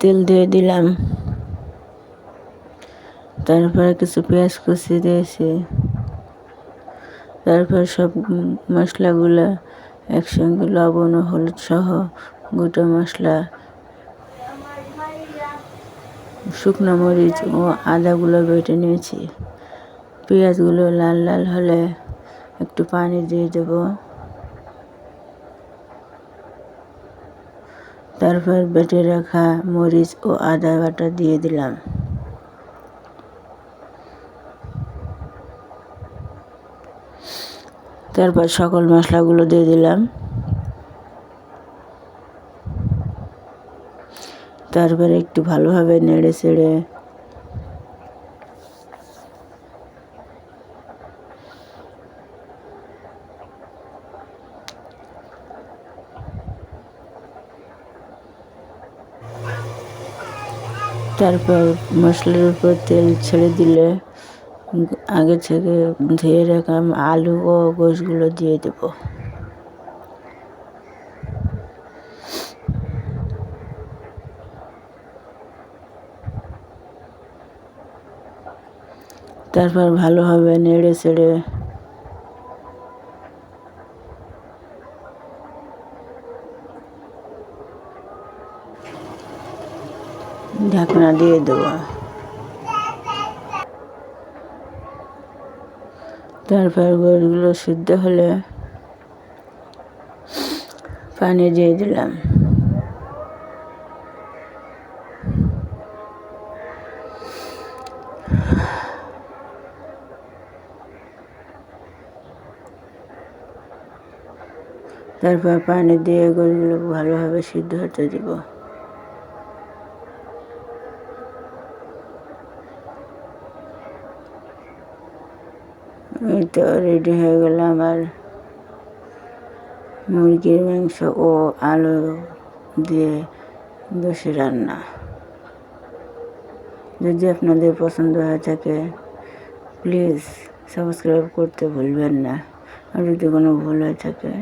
তেল দিয়ে দিলাম। তারপরে কিছু পেঁয়াজ কুচি দিয়েছি। তারপর সব মশলাগুলো একসঙ্গে লবণ ও হলুদ সহ গোটা মশলা, শুকনো মরিচ ও আদাগুলো বেটে নিয়েছি। পেঁয়াজগুলো লাল লাল হলে একটু পানি দিয়ে দেব। তারপর বেটে রাখা মরিচ ও আদা বাটা দিয়ে দিলাম। তারপর সকল মশলাগুলো দিয়ে দিলাম। তারপরে একটু ভালোভাবে নেড়ে চেড়ে তারপর মশলার উপর তেল ছেড়ে দিলে আগে থেকে ধুয়ে রাখা আলু ও গোশগুলো দিয়ে দেব। তারপর ভালোভাবে নেড়ে চেড়ে ঢাকনা দিয়ে দেবো তারপর গোশগুলো সিদ্ধ হলে পানি দিয়ে দিলাম। তারপর পানি দিয়ে গোশগুলো ভালোভাবে সিদ্ধ হতে দেবো। এই তো রেডি হয়ে গেল আমার মুরগির মাংস ও আলু দিয়ে বসে রান্না। যদি আপনাদের পছন্দ হয়ে থাকে প্লিজ সাবস্ক্রাইব করতে ভুলবেন না। আর যদি কোনো ভুল হয়ে থাকে